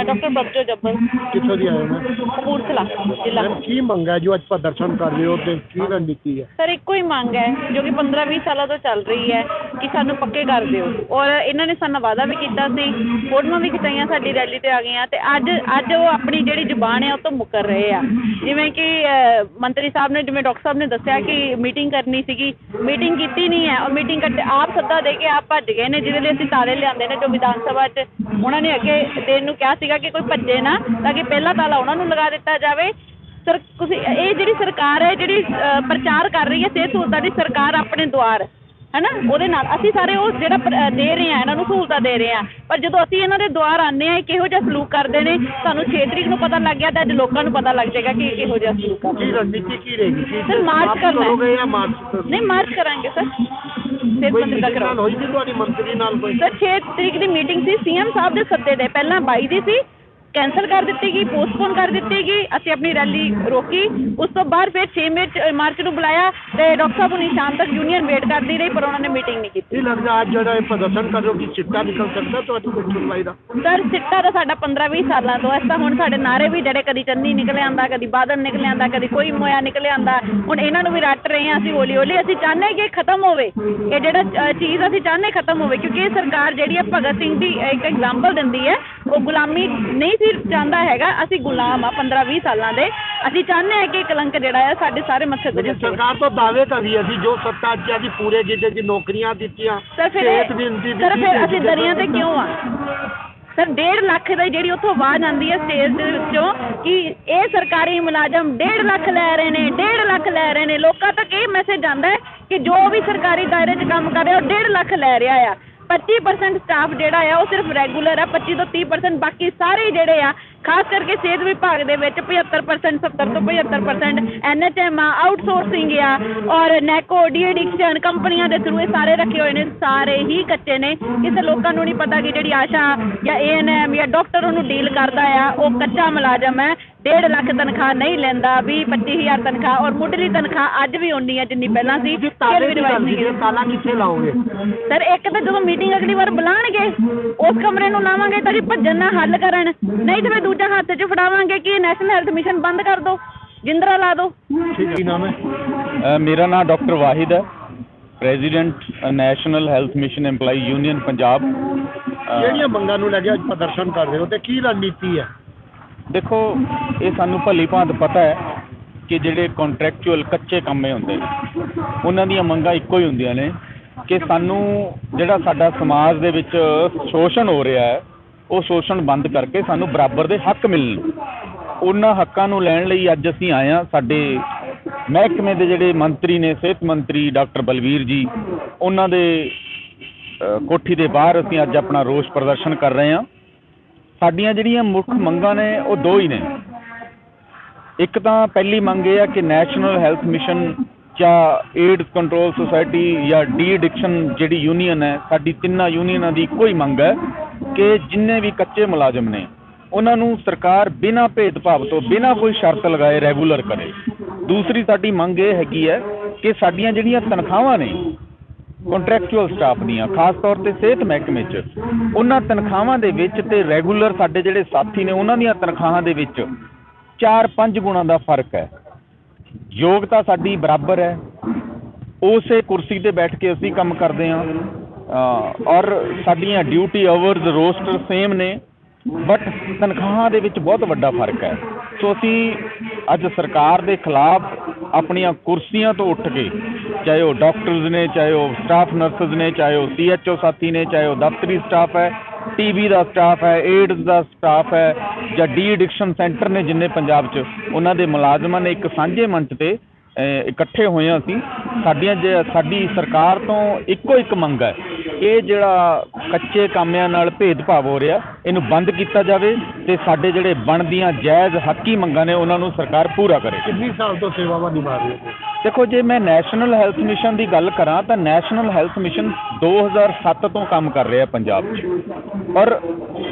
ਹੈ ਡਾਕਟਰ ਬਬਜੋ ਜੱਬਲ ਕਿੱਥੋਂ ਦੀ ਆਏ ਮੈਂ? ਕਪੂਰਥਲਾ ਜ਼ਿਲ੍ਹਾ। ਕੀ ਮੰਗਾ ਜੋ ਅੱਜ ਪ੍ਰਦਰਸ਼ਨ ਕਰ ਰਹੇ ਹੋ ਤੇ ਕੀ ਰਣਨੀਤੀ ਹੈ? ਸਰ ਇੱਕੋ ਹੀ ਮੰਗ ਹੈ ਜੋ ਕਿ 15-20 ਸਾਲਾਂ ਤੋਂ ਚੱਲ ਰਹੀ ਹੈ ਕਿ ਸਾਨੂੰ ਪੱਕੇ ਕਰ ਦਿਓ। ਔਰ ਇਹਨਾਂ ਨੇ ਸਾਨੂੰ ਵਾਅਦਾ ਵੀ ਕੀਤਾ ਸੀ ਫੋਟੋਆਂ ਵੀ ਖਿਚਾਈਆਂ ਸਾਡੀ ਰੈਲੀ ਤੇ ਆ ਗਈਆਂ ਤੇ ਅੱਜ ਅੱਜ ਉਹ ਆਪਣੀ ਜਿਹੜੀ ਜ਼ੁਬਾਨ ਹੈ ਉਹ ਤੋਂ ਮੁੱਕਰ ਰਹੇ ਆ। ਜਿਵੇਂ ਕਿ ਮੰਤਰੀ ਸਾਹਿਬ ਨੇ ਜਿਵੇਂ ਡਾਕਟਰ ਸਾਹਿਬ ਨੇ ਦੱਸਿਆ ਕਿ ਮੀਟਿੰਗ ਕਰਨੀ ਸੀਗੀ ਮੀਟਿੰਗ ਕੀਤੀ ਨਹੀਂ ਹੈ ਔਰ ਮੀਟਿੰਗ ਕੱਟ ਆਪ ਸੱਦਾ ਦੇ ਕੇ ਆਪ ਭੱਜ ਗਏ ਨੇ ਜਿਹਦੇ ਲਈ ਅਸੀਂ ਤਾਲੇ ਲਿਆਂਦੇ ਨੇ ਜੋ ਵਿਧਾਨ ਸਭਾ 'ਚ ਉਹਨਾਂ ਨੇ ਅੱਗੇ ਦੇਣ ਨੂੰ ਕਿਹਾ ਸੀਗਾ ਕਿ ਕੋਈ ਭੱਜੇ ਨਾ ਤਾਂ ਕਿ ਪਹਿਲਾ ਤਾਲਾ ਉਹਨਾਂ ਨੂੰ ਲਗਾ ਦਿੱਤਾ ਜਾਵੇ। ਸਰ ਤੁਸੀਂ ਇਹ ਜਿਹੜੀ ਸਰਕਾਰ ਹੈ ਜਿਹੜੀ ਪ੍ਰਚਾਰ ਕਰ ਰਹੀ ਹੈ ਸਿਹਤ ਸਹੂਲਤਾਂ ਦੀ ਸਰਕਾਰ ਆਪਣੇ ਦੁਆਰ ਹੈਨਾ? ਉਹਦੇ ਨਾਲ ਅਸੀਂ ਸਾਰੇ ਉਹ ਜਿਹੜਾ ਪ੍ਰ- ਦੇ ਰਹੇ ਆ ਇਹਨਾਂ ਨੂੰ ਸਹੂਲਤਾਂ ਦੇ ਰਹੇ ਆ ਪਰ ਜਦੋਂ ਅਸੀਂ ਇਹਨਾਂ ਦੇ ਦੁਆਰ ਆਉਂਦੇ ਆ ਇਹ ਕਿਹੋ ਜਿਹਾ ਸਲੂਕ ਕਰਦੇ ਨੇ? ਸਾਨੂੰ 6 ਤਰੀਕ ਨੂੰ ਪਤਾ ਲੱਗ ਗਿਆ ਤਾਂ ਅੱਜ ਲੋਕਾਂ ਨੂੰ ਪਤਾ ਲੱਗ ਜਾਏਗਾ ਕਿ ਇਹ ਕਿਹੋ ਜਿਹਾ ਸਲੂਕ ਆ। ਕੀ ਰਣਨੀਤੀ ਕੀ ਰਹੇਗੀ? ਕੀ ਸਰ, ਮਾਰਚ ਆਪ ਕਰਨਾ ਹੈ। ਕਰੋਗੇ ਜਾਂ ਮਾਰਚ ਨਹੀਂ ਮਾਰਚ ਕਰਾਂਗੇ ਸਰ। ਸਿਹਤ ਕੋਈ ਨਾਲ ਹੋਈ ਸੀ ਤੁਹਾਡੀ ਮੰਤਰੀ ਨਾਲ ਕੋਈ? ਸਰ 6 ਤਰੀਕ ਦੀ ਮੀਟਿੰਗ ਸੀ ਸੀਐਮ ਸਾਹਿਬ ਦੇ ਸੱਦੇ ਦੇ ਪਹਿਲਾਂ 22 ਦੀ ਸੀ ਕੈਂਸਲ ਕਰ ਦਿੱਤੀ ਗਈ ਪੋਸਟਪੋਨ ਕਰ ਦਿੱਤੀ ਗਈ ਅਸੀਂ ਆਪਣੀ ਰੈਲੀ ਰੋਕੀ। ਉਸ ਤੋਂ ਬਾਅਦ ਫਿਰ 6 ਮਾਰਚ ਮਾਰਚ ਨੂੰ ਬੁਲਾਇਆ ਤੇ ਡਾਕਟਰ ਸਾਹਿਬ ਨੂੰ ਸ਼ਾਮ ਤੱਕ ਯੂਨੀਅਨ ਵੇਟ ਕਰਦੀ ਰਹੀ ਪਰ ਉਹਨਾਂ ਨੇ ਮੀਟਿੰਗ ਨਹੀਂ ਕੀਤੀ। ਕੀ ਲੱਗਦਾ ਅੱਜ ਜਿਹੜਾ ਇਹ ਪ੍ਰਦਰਸ਼ਨ ਕਰ ਰਹੇ ਹੋ ਕਿ ਚਿੱਟਾ ਨਿਕਲ ਸਕਦਾ ਤੁਹਾਡੀ ਕੋਈ ਸੁਣਵਾਈ ਦਾ? ਸਰ ਸਿੱਟਾ ਤਾਂ ਸਾਡਾ 15-20 ਸਾਲਾਂ ਤੋਂ ਤਾਂ ਹੁਣ ਸਾਡੇ ਨਾਰੇ ਵੀ ਜਿਹੜੇ ਕਦੀ ਚੰਨੀ ਨਿਕਲ ਆਂਦਾ ਕਦੀ ਬਾਦਲ ਨਿਕਲ ਆਂਦਾ ਕਦੀ ਕੋਈ ਮੋਇਆ ਨਿਕਲ ਆਂਦਾ ਹੁਣ ਇਹਨਾਂ ਨੂੰ ਵੀ ਰੱਟ ਰਹੇ ਹਾਂ ਅਸੀਂ ਹੌਲੀ ਹੌਲੀ ਅਸੀਂ ਚਾਹੁੰਦੇ ਕਿ ਇਹ ਖਤਮ ਹੋਵੇ ਇਹ ਜਿਹੜਾ ਚੀਜ਼ ਅਸੀਂ ਚਾਹੁੰਦੇ ਖਤਮ ਹੋਵੇ ਕਿਉਂਕਿ ਇਹ ਸਰਕਾਰ ਜਿਹੜੀ ਹੈ ਭਗਤ ਸਿੰਘ ਦੀ ਇੱਕ ਐਗਜ਼ਾਮਪਲ ਦਿੰਦੀ ਹੈ ਉਹ ਗੁਲਾਮੀ ਨਹੀਂ ਸੀ ਚਾਹੁੰਦਾ ਹੈਗਾ। ਅਸੀਂ ਗੁਲਾਮ ਆ 15-20 ਸਾਲਾਂ ਦੇ। ਅਸੀਂ ਚਾਹੁੰਦੇ ਹਾਂ ਕਿ ਕਲੰਕ ਜਿਹੜਾ ਹੈ ਸਾਡੇ ਸਾਰੇ ਮੱਥੇ ਤੋਂ ਲੇਕਿਨ ਸਰਕਾਰ ਤਾਂ ਦਾਅਵੇ ਕਰ ਰਹੀ ਹੈ ਅਸੀਂ ਜੋ ਸੱਤਾ ਅੱਜ ਅਸੀਂ ਪੂਰੇ ਜਿੱਦੇ ਦੀ ਨੌਕਰੀਆਂ ਦਿੱਤੀਆਂ। ਸਰ ਫਿਰ ਸਿਹਤ ਵੀ ਦਿੱਤੀ ਸਰ ਫਿਰ ਅਸੀਂ ਦਰਿਆ ਤੇ ਕਿਉਂ ਆ? ਸਰ 1.5 ਲੱਖ ਦੀ ਜਿਹੜੀ ਉੱਥੋਂ ਆਵਾਜ਼ ਆਉਂਦੀ ਹੈ ਸਟੇਜ ਦੇ ਵਿੱਚੋਂ ਕਿ ਇਹ ਸਰਕਾਰੀ ਮੁਲਾਜ਼ਮ 1.5 ਲੱਖ ਲੈ ਰਹੇ ਨੇ 1.5 ਲੱਖ ਲੈ ਰਹੇ ਨੇ। ਲੋਕਾਂ ਤੱਕ ਇਹ ਮੈਸੇਜ ਜਾਂਦਾ ਹੈ ਕਿ ਜੋ ਵੀ ਸਰਕਾਰੀ ਦਾਇਰੇ 'ਚ ਕੰਮ ਕਰ ਰਿਹਾ ਉਹ 1.5 ਲੱਖ ਲੈ ਰਿਹਾ ਆ। 25% ਸਟਾਫ ਜਿਹੜਾ ਆ, ਉਹ ਸਿਰਫ ਰੈਗੂਲਰ ਆ 25 ਤੋਂ 30% ਬਾਕੀ ਸਾਰੇ ਜਿਹੜੇ ਆ, ਖਾਸ ਕਰਕੇ ਸਿਹਤ ਵਿਭਾਗ ਦੇ ਵਿੱਚ 75% 70 ਤੋਂ 75% ਐਨਐਚਐਮ ਆ ਆਊਟਸੋਰਸਿੰਗ ਆ, ਔਰ ਨੈਕੋ ਡੀ ਡੀਐਡਿਕਸ਼ਨ ਕੰਪਨੀਆਂ ਦੇ ਥਰੂ ਇਹ ਸਾਰੇ ਰੱਖੇ ਹੋਏ ਨੇ, ਸਾਰੇ ਹੀ ਕੱਚੇ ਨੇ। ਕਿਸੇ ਲੋਕਾਂ ਨੂੰ ਨਹੀਂ ਪਤਾ ਕਿ ਜਿਹੜੀ ਆਸ਼ਾ ਜਾਂ ਏਐਨਐਮ ਜਾਂ ਡਾਕਟਰ ਉਹਨੂੰ ਡੀਲ ਕਰਦਾ ਆ, ਉਹ ਕੱਚਾ ਮੁਲਾਜ਼ਮ ਹੈ। 1.5 ਲੱਖ ਤਨਖਾਹ ਨਹੀਂ ਲੈਂਦਾ 20 25000 ਤਨਖਾਹ ਔਰ ਮੁੱਢਲੀ ਤਨਖਾਹ ਅੱਜ ਵੀ ਉਨੀ ਹੈ ਜਿੰਨੀ ਪਹਿਲਾਂ ਸੀ ਤੁਸੀਂ ਫਿਰ ਤਾਲੇ ਵੀ ਦੀ ਰਿਵਾਈਜ਼ ਗੱਲ ਨਹੀਂ ਕੀਤੀ ਕੀਤੀ। ਤਾਲਾ ਕਿੱਥੇ ਲਾਓਗੇ? ਸਰ ਇੱਕ ਤਾਂ ਜਦੋਂ ਮੀਟਿੰਗ ਅਗਲੀ ਵਾਰ ਬੁਲਾਣਗੇ ਉਸ ਕਮਰੇ ਨੂੰ ਲਾਵਾਂਗੇ ਤਾਂ ਕਿ ਭੱਜਣ ਨਾ ਹੱਲ ਕਰਨ ਨਹੀਂ ਤਾਂ ਫਿਰ ਦੂਜਾ ਹੱਥ 'ਚ ਫੜਾਵਾਂਗੇ ਕਿ ਨੈਸ਼ਨਲ ਹੈਲਥ ਮਿਸ਼ਨ ਬੰਦ ਕਰ ਦਿਓ ਜਿੰਦਰਾ ਲਾ ਦਿਓ ਠੀਕ ਕੀ ਨਾਮ ਹੈ? ਅ, ਮੇਰਾ ਨਾਮ ਡਾਕਟਰ ਵਾਹਿਦ ਹੈ president national health mission EMPLOYE union Punjab. ਅ, ਜਿਹੜੀਆਂ ਮੰਗਾਂ ਨੂੰ ਲੈ ਕੇ ਅੱਜ ਪ੍ਰਦਰਸ਼ਨ ਕਰ ਰਹੇ ਹੋ ਤੇ ਕੀ ਰਣਨੀਤੀ ਹੈ? ਦੇਖੋ, ਇਹ ਸਾਨੂੰ ਭਲੀ ਭਾਂਤ ਪਤਾ ਹੈ ਕਿ ਜਿਹੜੇ ਕੰਟਰੈਕਚੁਅਲ ਕੱਚੇ ਕੰਮੇ ਹੁੰਦੇ ਨੇ, ਉਹਨਾਂ ਦੀਆਂ ਮੰਗਾਂ ਇੱਕੋ ਹੀ ਹੁੰਦੀਆਂ ਨੇ ਕਿ ਸਾਨੂੰ ਜਿਹੜਾ ਸਾਡਾ ਸਮਾਜ ਦੇ ਵਿੱਚ ਸ਼ੋਸ਼ਣ ਹੋ ਰਿਹਾ ਹੈ, ਉਹ ਸ਼ੋਸ਼ਣ ਬੰਦ ਕਰਕੇ ਸਾਨੂੰ ਬਰਾਬਰ ਦੇ ਹੱਕ ਮਿਲਣ। ਉਹਨਾਂ ਹੱਕਾਂ ਨੂੰ ਲੈਣ ਲਈ ਅੱਜ ਅਸੀਂ ਆਏ ਹਾਂ, ਸਾਡੇ ਮਹਿਕਮੇ ਦੇ ਜਿਹੜੇ ਮੰਤਰੀ ਨੇ, ਸਿਹਤ ਮੰਤਰੀ ਡਾਕਟਰ ਬਲਵੀਰ ਜੀ, ਉਹਨਾਂ ਦੇ ਕੋਠੀ ਦੇ ਬਾਹਰ ਅਸੀਂ ਅੱਜ ਆਪਣਾ ਰੋਸ ਪ੍ਰਦਰਸ਼ਨ ਕਰ ਰਹੇ ਹਾਂ। ਸਾਡੀਆਂ ਜਿਹੜੀਆਂ ਮੁੱਖ ਮੰਗਾਂ ਨੇ ਉਹ ਦੋ ਹੀ ਨੇ। ਇੱਕ ਤਾਂ ਪਹਿਲੀ ਮੰਗ ਇਹ ਆ ਕਿ ਨੈਸ਼ਨਲ ਹੈਲਥ ਮਿਸ਼ਨ ਜਾਂ ਏਡਸ ਕੰਟਰੋਲ ਸੁਸਾਇਟੀ ਜਾਂ ਡੀ ਐਡਿਕਸ਼ਨ ਜਿਹੜੀ ਯੂਨੀਅਨ ਹੈ, ਸਾਡੀ ਤਿੰਨਾਂ ਯੂਨੀਅਨਾਂ ਦੀ ਇੱਕੋ ਹੀ ਮੰਗ ਹੈ ਕਿ ਜਿੰਨੇ ਵੀ ਕੱਚੇ ਮੁਲਾਜ਼ਮ ਨੇ, ਉਹਨਾਂ ਨੂੰ ਸਰਕਾਰ ਬਿਨਾਂ ਭੇਦਭਾਵ ਤੋਂ, ਬਿਨਾਂ ਕੋਈ ਸ਼ਰਤ ਲਗਾਏ ਰੈਗੂਲਰ ਕਰੇ। ਦੂਸਰੀ ਸਾਡੀ ਮੰਗ ਇਹ ਹੈਗੀ ਹੈ ਕਿ ਸਾਡੀਆਂ ਜਿਹੜੀਆਂ ਤਨਖਾਹਾਂ ਨੇ ਕੰਟਰੈਕਚੁਅਲ ਸਟਾਫ ਦੀਆਂ, ਖਾਸ ਤੌਰ ਤੇ ਸਿਹਤ ਮਹਿਕਮੇ 'ਚ। ਉਹਨਾਂ ਤਨਖਾਹਾਂ ਦੇ ਵਿੱਚ ਤੇ ਰੈਗੂਲਰ ਸਾਡੇ ਜਿਹੜੇ ਸਾਥੀ ਨੇ, ਉਹਨਾਂ ਦੀਆਂ ਤਨਖਾਹਾਂ ਦੇ ਵਿੱਚ 4-5 ਗੁਣਾ ਦਾ ਫ਼ਰਕ ਹੈ। ਯੋਗਤਾ ਸਾਡੀ ਬਰਾਬਰ ਹੈ। ਉਸੇ ਕੁਰਸੀ ਤੇ ਬੈਠ ਕੇ ਅਸੀਂ ਕੰਮ ਕਰਦੇ ਹਾਂ। ਔਰ ਸਾਡੀਆਂ ਡਿਊਟੀ ਆਵਰਸ ਰੋਸਟਰ ਸੇਮ ਨੇ। ਬਟ ਤਨਖਾਹਾਂ ਦੇ ਵਿੱਚ ਬਹੁਤ ਵੱਡਾ ਫ਼ਰਕ ਹੈ। ਸੋ ਅਸੀਂ ਅੱਜ ਸਰਕਾਰ ਦੇ ਖਿਲਾਫ ਆਪਣੀਆਂ ਕੁਰਸੀਆਂ ਤੋਂ ਉੱਠ ਕੇ ਚਾਹੇ ਉਹ ਡਾਕਟਰਸ ਨੇ, ਚਾਹੇ ਉਹ ਸਟਾਫ ਨਰਸਸ ਨੇ, ਚਾਹੇ ਉਹ ਸੀਐਚਓ ਸਾਥੀ ਨੇ, ਚਾਹੇ ਉਹ ਦਫ਼ਤਰੀ ਸਟਾਫ ਹੈ ਟੀਬੀ ਦਾ ਸਟਾਫ ਹੈ ਏਡਸ ਦਾ ਸਟਾਫ ਹੈ, ਜਾਂ ਡੀ ਐਡਿਕਸ਼ਨ ਸੈਂਟਰ ਨੇ ਜਿੰਨੇ ਪੰਜਾਬ 'ਚ, ਉਹਨਾਂ ਦੇ ਮੁਲਾਜ਼ਮਾਂ ਨੇ ਇੱਕ ਸਾਂਝੇ ਮੰਚ ਤੇ ਇਕੱਠੇ ਹੋਏ ਹਾਂ ਅਸੀਂ। ਸਾਡੀਆਂ ਜੇ, ਸਾਡੀ ਸਰਕਾਰ ਤੋਂ ਇੱਕੋ ਇੱਕ ਮੰਗ ਹੈ ਇਹ ਜਿਹੜਾ ਕੱਚੇ ਕਾਮਿਆਂ ਨਾਲ ਭੇਦਭਾਵ ਹੋ ਰਿਹਾ ਇਹਨੂੰ ਬੰਦ ਕੀਤਾ ਜਾਵੇ ਤੇ ਸਾਡੇ ਜਿਹੜੇ ਬਣਦੀਆਂ ਜਾਇਜ਼ ਹੱਕੀ ਮੰਗਾਂ ਨੇ ਉਹਨਾਂ ਨੂੰ ਸਰਕਾਰ ਪੂਰਾ ਕਰੇ। ਕਿੰਨੀ ਸਾਲ ਤੋਂ ਸੇਵਾਵਾਂ ਨਿਭਾ ਰਹੇ ਹੋ ਦੇਖੋ ਜੇ ਮੈਂ ਨੈਸ਼ਨਲ ਹੈਲਥ ਮਿਸ਼ਨ ਦੀ ਗੱਲ ਕਰਾਂ ਤਾਂ ਨੈਸ਼ਨਲ ਹੈਲਥ ਮਿਸ਼ਨ 2007 ਤੋਂ ਕੰਮ ਕਰ ਰਿਹਾ ਪੰਜਾਬ 'ਚ ਔਰ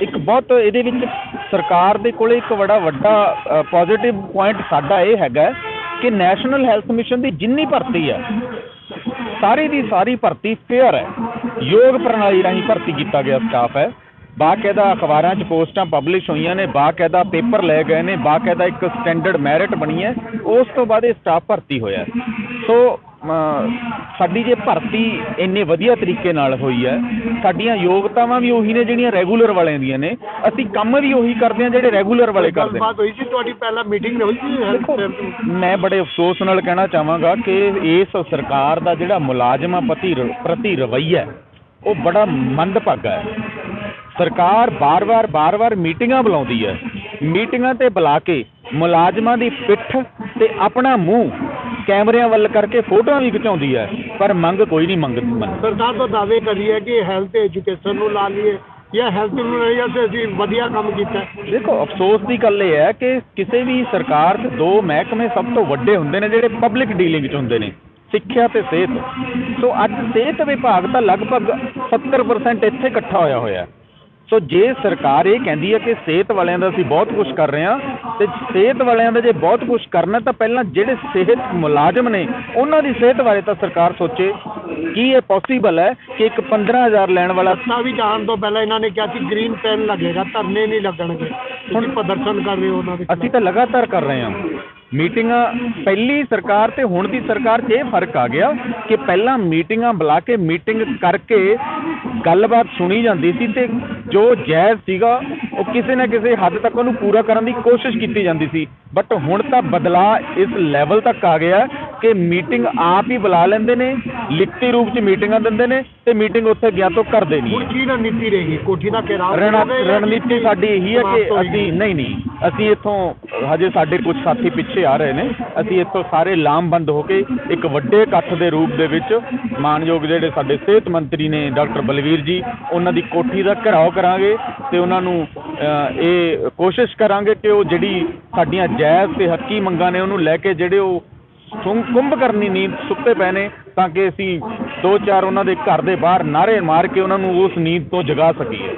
ਇੱਕ ਬਹੁਤ ਇਹਦੇ ਵਿੱਚ ਸਰਕਾਰ ਦੇ ਕੋਲੇ ਇੱਕ ਬੜਾ ਵੱਡਾ ਪੋਜ਼ਿਟਿਵ ਪੁਆਇੰਟ ਸਾਡਾ ਇਹ ਹੈਗਾ ਕਿ ਨੈਸ਼ਨਲ ਹੈਲਥ ਮਿਸ਼ਨ ਦੀ ਜਿੰਨੀ ਭਰਤੀ ਹੈ ਸਾਰੀ ਦੀ ਸਾਰੀ ਭਰਤੀ ਫੇਅਰ ਹੈ। ਯੋਗ ਪ੍ਰਣਾਲੀ ਰਾਹੀਂ ਭਰਤੀ ਕੀਤਾ ਗਿਆ ਸਟਾਫ ਹੈ। ਬਾਕਾਇਦਾ ਅਖਬਾਰਾਂ 'ਚ ਪੋਸਟਾਂ ਪਬਲਿਸ਼ ਹੋਈਆਂ ਨੇ ਬਾਕਾਇਦਾ ਪੇਪਰ ਲੈ ਗਏ ਨੇ ਬਾਕਾਇਦਾ ਇੱਕ ਸਟੈਂਡਰਡ ਮੈਰਿਟ ਬਣੀ ਹੈ ਉਸ ਤੋਂ ਬਾਅਦ ਇਹ ਸਟਾਫ ਭਰਤੀ ਹੋਇਆ ਸੋ ਸਾਡੀ ਜੇ ਭਰਤੀ ਇੰਨੇ ਵਧੀਆ ਤਰੀਕੇ ਨਾਲ ਹੋਈ ਹੈ ਸਾਡੀਆਂ ਯੋਗਤਾਵਾਂ ਵੀ ਉਹੀ ਨੇ ਜਿਹੜੀਆਂ ਰੈਗੂਲਰ ਵਾਲਿਆਂ ਦੀਆਂ ਨੇ ਅਸੀਂ ਕੰਮ ਵੀ ਉਹੀ ਕਰਦੇ ਹਾਂ ਜਿਹੜੇ ਰੈਗੂਲਰ ਵਾਲੇ ਕਰਦੇ ਨੇ। ਗੱਲਬਾਤ ਹੋਈ ਸੀ ਤੁਹਾਡੀ ਪਹਿਲਾਂ ਮੀਟਿੰਗ ਹੋਈ ਸੀ ਮੈਂ ਬੜੇ ਅਫਸੋਸ ਨਾਲ ਕਹਿਣਾ ਚਾਹਾਂਗਾ ਕਿ ਇਸ ਸਰਕਾਰ ਦਾ ਜਿਹੜਾ ਮੁਲਾਜ਼ਮਾਂ ਪ੍ਰਤੀ ਪ੍ਰਤੀ ਰਵੱਈਆ ਹੈ, ਉਹ ਬੜਾ ਮੰਦਭਾਗਾ ਹੈ। ਸਰਕਾਰ ਬਾਰ-ਬਾਰ ਬਾਰ-ਬਾਰ ਮੀਟਿੰਗਾਂ ਬੁਲਾਉਂਦੀ ਹੈ। ਮੀਟਿੰਗਾਂ ਤੇ ਬੁਲਾ ਕੇ ਮੁਲਾਜ਼ਮਾਂ ਦੀ ਪਿੱਠ ਤੇ ਆਪਣਾ ਮੂੰਹ ਕੈਮਰਿਆਂ ਵੱਲ ਕਰਕੇ ਫੋਟੋਆਂ ਵੀ ਖਿਚਾਉਂਦੀ ਹੈ। ਪਰ ਮੰਗ ਕੋਈ ਨਹੀਂ ਮੰਗਦੀ ਸਰਕਾਰ ਤੋਂ ਦਾਅਵੇ ਕਰੀ ਹੈ ਕਿ ਹੈਲਥ ਐਜੂਕੇਸ਼ਨ ਨੂੰ ਲਾ ਲਈਏ ਜਾਂ ਹੈਲਥ ਨੂੰ ਨਹੀਂ ਅਸੀਂ ਅਸੀਂ ਵਧੀਆ ਕੰਮ ਕੀਤਾ। ਦੇਖੋ ਅਫਸੋਸ ਦੀ ਗੱਲ ਇਹ ਹੈ ਕਿ ਕਿਸੇ ਵੀ ਸਰਕਾਰ 'ਚ ਦੋ ਮਹਿਕਮੇ ਸਭ ਤੋਂ ਵੱਡੇ ਹੁੰਦੇ ਨੇ ਜਿਹੜੇ ਪਬਲਿਕ ਡੀਲਿੰਗ 'ਚ ਹੁੰਦੇ ਨੇ। ਸਿੱਖਿਆ ਤੇ ਸਿਹਤ। ਸੋ ਅੱਜ ਸਿਹਤ ਵਿਭਾਗ ਤਾਂ ਲਗਭਗ 70% ਇੱਥੇ ਇਕੱਠਾ ਹੋਇਆ ਹੋਇਆ। ਸੋ ਜੇ ਸਰਕਾਰ ਇਹ ਕਹਿੰਦੀ ਹੈ ਕਿ ਸਿਹਤ ਵਾਲਿਆਂ ਦਾ ਅਸੀਂ ਬਹੁਤ ਕੁਝ ਕਰ ਰਹੇ ਹਾਂ ਤੇ ਸਿਹਤ ਵਾਲਿਆਂ ਦਾ ਜੇ ਬਹੁਤ ਕੁਝ ਕਰਨਾ ਤਾਂ ਪਹਿਲਾਂ ਜਿਹੜੇ ਸਿਹਤ ਮੁਲਾਜ਼ਮ ਨੇ ਉਹਨਾਂ ਦੀ ਸਿਹਤ ਬਾਰੇ ਤਾਂ ਸਰਕਾਰ ਸੋਚੇ। ਕੀ ਇਹ ਪੋਸੀਬਲ ਹੈ ਕਿ ਇੱਕ 15000 ਲੈਣ ਵਾਲਾ ਸੱਤਾ ਵੀ ਜਾਣ ਤੋਂ ਪਹਿਲਾਂ ਇਹਨਾਂ ਨੇ ਕਿਹਾ ਸੀ ਗ੍ਰੀਨ ਪੈਨ ਲੱਗੇਗਾ ਧਰਨੇ ਨਹੀਂ ਲੱਗਣਗੇ। ਹੁਣ ਪ੍ਰਦਰਸ਼ਨ ਕਰ ਰਹੇ ਹੋ ਉਹਨਾਂ ਦੇ ਅਸੀਂ ਤਾਂ ਲਗਾਤਾਰ ਕਰ ਰਹੇ ਹਾਂ। ਮੀਟਿੰਗਾਂ ਪਹਿਲੀ ਸਰਕਾਰ ਤੇ ਹੁਣ ਦੀ ਸਰਕਾਰ 'ਚ ਇਹ ਫ਼ਰਕ ਆ ਗਿਆ ਕਿ ਪਹਿਲਾਂ ਮੀਟਿੰਗਾਂ ਬੁਲਾ ਕੇ ਮੀਟਿੰਗ ਕਰਕੇ ਗੱਲਬਾਤ ਸੁਣੀ ਜਾਂਦੀ ਸੀ ਤੇ ਜੋ ਜਾਇਜ਼ ਸੀਗਾ, ਉਹ ਕਿਸੇ ਨਾ ਕਿਸੇ ਹੱਦ ਤੱਕ ਉਹਨੂੰ ਪੂਰਾ ਕਰਨ ਦੀ ਕੋਸ਼ਿਸ਼ ਕੀਤੀ ਜਾਂਦੀ ਸੀ। ਬਟ ਹੁਣ ਤਾਂ ਬਦਲਾਅ ਇਸ ਲੈਵਲ ਤੱਕ ਆ ਗਿਆ। ਕਿ ਮੀਟਿੰਗ ਆਪ ਹੀ ਬੁਲਾ ਲੈਂਦੇ ਨੇ ਲਿਖਤੀ ਰੂਪ 'ਚ ਮੀਟਿੰਗਾਂ ਦਿੰਦੇ ਨੇ ਤੇ ਮੀਟਿੰਗ ਉੱਥੇ ਗਿਆ ਤੋਂ ਕਰਦੇ ਨਹੀਂ ਹੁਣ ਕੀ ਰਣਨੀਤੀ ਰਹੇਗੀ ਕੋਠੀ ਦਾ ਜਾਂ ਰਣਨੀਤੀ ਸਾਡੀ ਇਹੀ ਹੈ ਕਿ? ਅਸੀਂ ਨਹੀਂ ਨਹੀਂ ਅਸੀਂ ਇੱਥੋਂ ਹਜੇ ਸਾਡੇ ਕੁਝ ਸਾਥੀ ਪਿੱਛੇ ਆ ਰਹੇ ਨੇ ਅਸੀਂ ਇੱਥੋਂ ਸਾਰੇ ਲਾਮਬੰਦ ਹੋ ਕੇ ਇੱਕ ਵੱਡੇ ਇਕੱਠ ਦੇ ਰੂਪ ਦੇ ਵਿੱਚ ਮਾਨਯੋਗ ਜਿਹੜੇ ਸਾਡੇ ਸਿਹਤ ਮੰਤਰੀ ਨੇ ਡਾਕਟਰ ਬਲਵੀਰ ਜੀ ਉਹਨਾਂ ਦੀ ਕੋਠੀ ਦਾ ਘਿਰਾਓ ਕਰਾਂਗੇ ਤੇ ਉਹਨਾਂ ਨੂੰ ਇਹ ਕੋਸ਼ਿਸ਼ ਕਰਾਂਗੇ ਕਿ ਉਹ ਜਿਹੜੀ ਸਾਡੀਆਂ ਜਾਇਜ਼ ਤੇ ਹੱਕੀ ਮੰਗਾਂ ਨੇ ਉਹਨੂੰ ਲੈ ਕੇ ਜਿਹੜੇ ਉਹ ਸੁੰ ਕੁੰਭ ਕਰਨੀ ਨੀਂਦ ਸੁੱਤੇ ਪਏ ਨੇ ਤਾਂ ਕਿ ਅਸੀਂ ਦੋ ਚਾਰ ਉਹਨਾਂ ਦੇ ਘਰ ਦੇ ਬਾਹਰ ਨਾਰੇ ਮਾਰ ਕੇ ਉਹਨਾਂ ਨੂੰ ਉਸ ਨੀਂਦ ਤੋਂ ਜਗਾ ਸਕੀਏ।